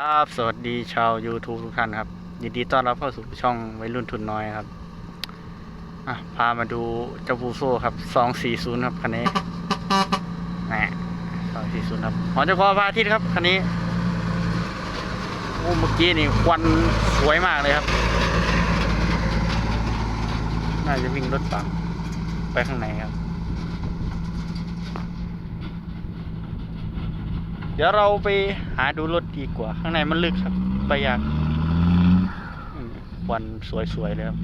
ครับสวัสดีชาว YouTube ทุกท่านครับ ยินดีต้อนรับเข้าสู่ช่องวัยรุ่นทุนน้อยครับ อะ พามาดูเจ้าฟูโซ่ครับ240ครับคันนี้แหม240ครับหอเจ้าพ่อพาทิตย์ครับคันนี้โอ้เมื่อกี้นี่ควันสวยมากเลยครับ น่าจะวิ่งรถปั๊มไปข้างในครับ เดี๋ยวเราไปหาดูรถดีกว่า ข้างในมันลึกครับ ไปยากวันสวยๆเลยครับ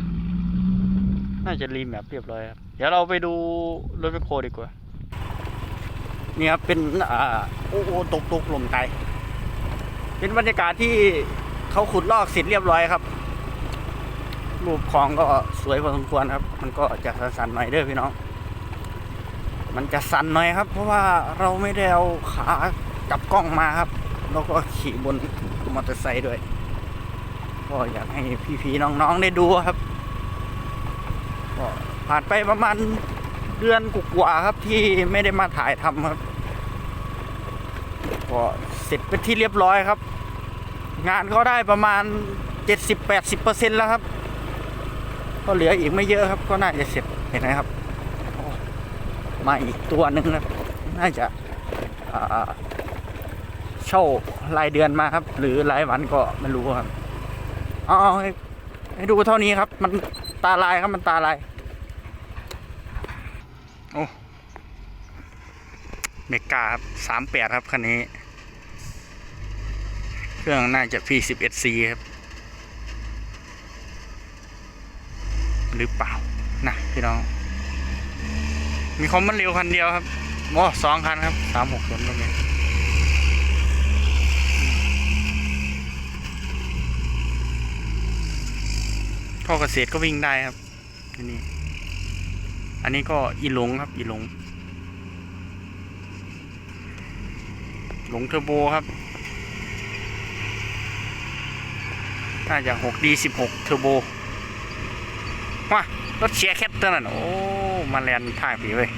น่าจะรีแมปเรียบร้อยครับ เดี๋ยวเราไปดูรถแมคโครดีกว่า นี่ครับเป็นอ่าโอ้โหตกตกลมไตเป็นบรรยากาศที่เขาขุดลอกเสร็จเรียบร้อยครับ รูปของก็สวยพอสมควรครับ มันก็จะสั่นๆหน่อยเด้อพี่น้อง มันจะสั่นหน่อยครับ เพราะว่าเราไม่ได้เอาขา จับกล้องมาครับ แล้วก็ขี่บนมอเตอร์ไซค์ด้วย ก็อยากให้พี่ๆน้องๆได้ดูครับก็ผ่านไปประมาณเดือนกว่าครับที่ไม่ได้มาถ่ายทำครับก็เสร็จเป็นที่เรียบร้อยครับ งานก็ได้ประมาณ 70-80%แล้วครับ ก็เหลืออีกไม่เยอะครับ ก็น่าจะเสร็จเห็นไหมครับ มาอีกตัวหนึ่งครับน่าจะอ่า เช่ารายเดือนมาครับ หรือรายวันก็ไม่รู้ครับเอาเอาให้ให้ดูเท่านี้ครับ มันตาลายครับมันตาลายโอ้เมกาครับสามแปดครับคันนี้ เครื่องน่าจะ P11C ครับ หรือเปล่า นะพี่น้อง มีคอมมันเร็วคันเดียวครับโอ้สองคันครับสามหกศูนย์ก็มี ท่อเกษตรก็วิ่งได้ครับอันนี้ อันนี้ก็อีหลงครับอีหลง หลงเทอร์โบครับน่าจะ 6D 16 เทอร์โบว้ารถเชียร์แคปเตอร์นั่นโอ้ มาแลนท่าผีเว้ย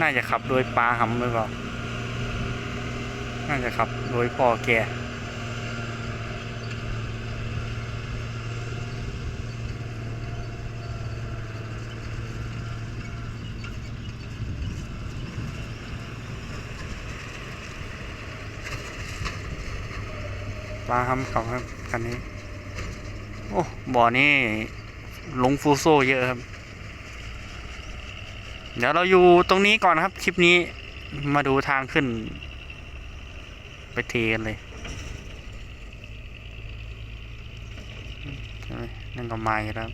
น่าจะขับโดยปลาหำหรือเปล่า น่าจะขับโดยพ่อแก ปลาหำเขาครับคันนี้ โอ้บ่อนี่ลงฟูโซเยอะครับ เดี๋ยวเราอยู่ตรงนี้ก่อนครับ คลิปนี้มาดูทางขึ้น ไปเทกันเลยนั่นก็มาอีกแล้ว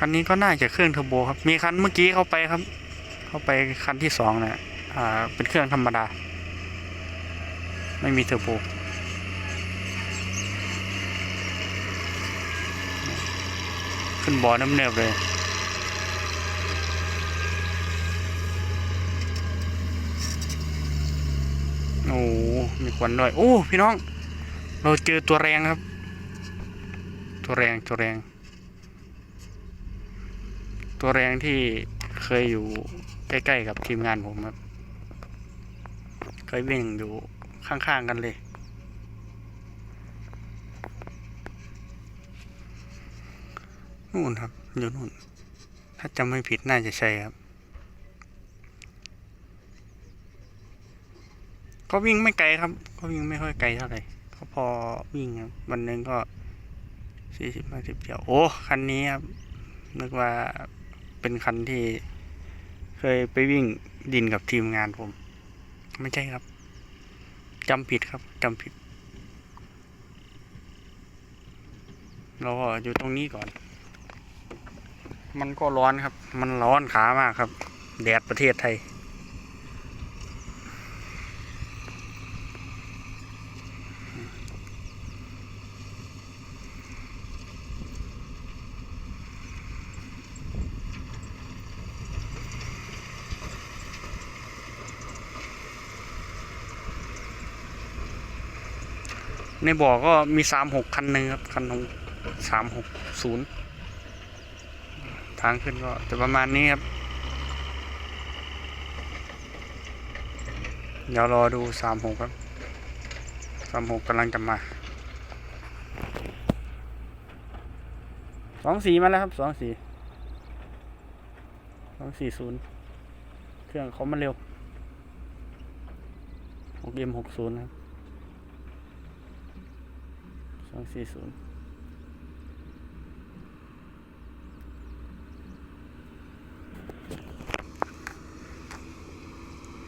คันนี้ก็น่าจะเครื่องเทอร์โบครับ มีคันเมื่อกี้เข้าไปครับ เข้าไปคันที่สองเนี่ยอ่า เป็นเครื่องธรรมดา ไม่มีเทอร์โบขึ้นบอน้ำเนิบเลยโอ้มีควันด้วย โอ้ พี่น้อง เราเจอตัวแรงครับ ตัวแรง ตัวแรง ตัวแรงที่เคยอยู่ใกล้ๆกับทีมงานผมครับ เคยวิ่งอยู่ข้างๆกันเลย นู่นครับ อยู่นู่น ถ้าจำไม่ผิดน่าจะใช่ครับ ก็วิ่งไม่ไกลครับ ก็วิ่งไม่ค่อยไกลเท่าไหร่ก็พอวิ่งครับ วันหนึ่งก็สี่สิบห้าสิบเที่ยว โอ้ คันนี้ครับ นึกว่า เป็นคันที่เคยไปวิ่งดินกับทีมงานผม ไม่ใช่ครับจำผิดครับจำผิด เราก็อยู่ตรงนี้ก่อน มันก็ร้อนครับ มันร้อนขามากครับ แดดประเทศไทย ในบ่อก็มีสามหกคันหนึ่งครับ คันหนึ่งสามหกศูนย์ทางขึ้นก็จะประมาณนี้ครับ เดี๋ยวรอดูสามหกครับสามหกกำลังจะมาสองสี่มาแล้วครับสองสี่สองสี่ศูนย์เครื่องเขามาเร็วหกเอ็มหกศูนย์ครับส องสี่ศูนย์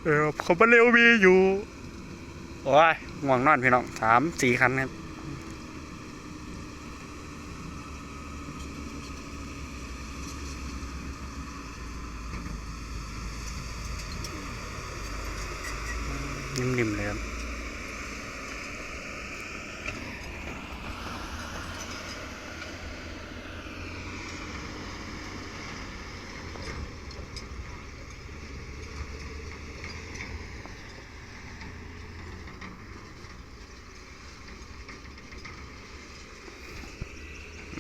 เออเขามาเร็วมีอยู่ โอ้ยง่วงนอนพี่น้องสามสี่คันครับนิ่มๆเลยครับ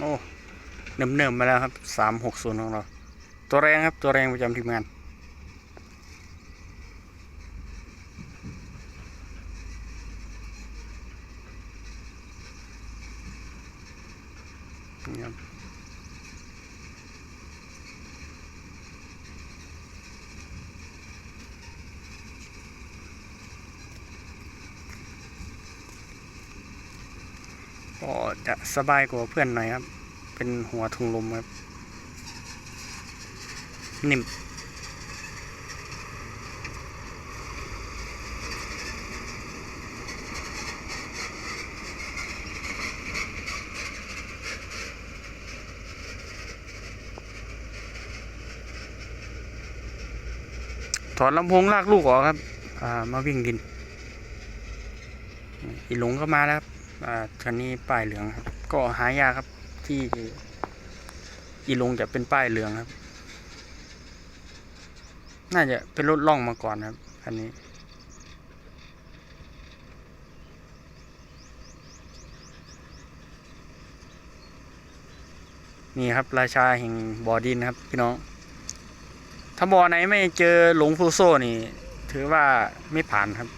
โอ้ เนิ่มๆมาแล้วครับสามหกศูนย์ของเรา ตัวแรงครับตัวแรงประจำทีมงานนี่ครับก็จะสบายกว่าเพื่อนหน่อยครับ เป็นหัวทุงลมครับ นิ่มถอดลำโพงลากลูกออกครับ อ่า มาวิ่งดิน อีหลงก็มาแล้วครับ อ่าคันนี้ป้ายเหลืองครับ ก็หายากครับ ที่อีลงจะเป็นป้ายเหลืองครับ น่าจะเป็นรถล่องมาก่อนครับคันนี้ นี่ครับราชาแห่งบ่อดินครับพี่น้อง ถ้าบ่อไหนไม่เจอหลงฟูโซ่นี่ ถือว่าไม่ผ่านครับ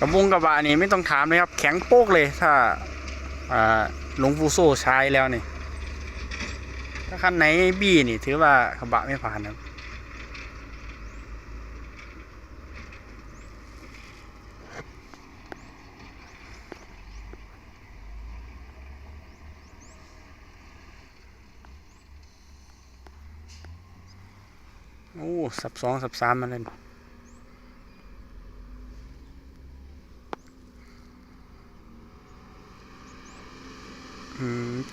กระบุงกระบะนี่ไม่ต้องถามเลยครับ แข็งโป๊กเลยถ้าหลงฟูโซ่ใช้แล้วนี่ถ้าคันไหนบี้นี่ ถือว่ากระบะไม่ผ่านครับโอ้สับสองสับสามมาเลย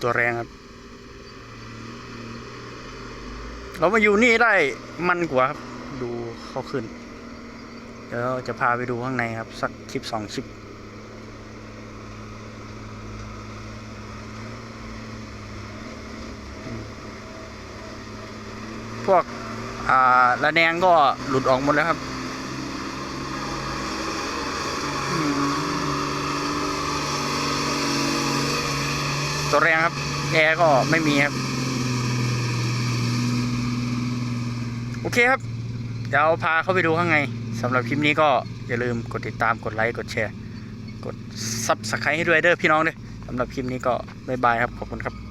ตัวแรงครับ เรามาอยู่นี่ได้มันกว่าครับ ดูเขาขึ้น เดี๋ยวจะพาไปดูข้างในครับ สักคลิปสองคลิปพวกระแนงก็หลุดออกหมดแล้วครับ ตัวแรงครับ แอร์ก็ไม่มีครับ โอเคครับ เดี๋ยวพาเข้าไปดูข้างในสำหรับคลิปนี้ก็อย่าลืมกดติดตามกดไลค์กดแชร์ กดซับสไครต์ให้ด้วยเด้อพี่น้องเด้อสำหรับคลิปนี้ก็บ๊ายบายครับ ขอบคุณครับ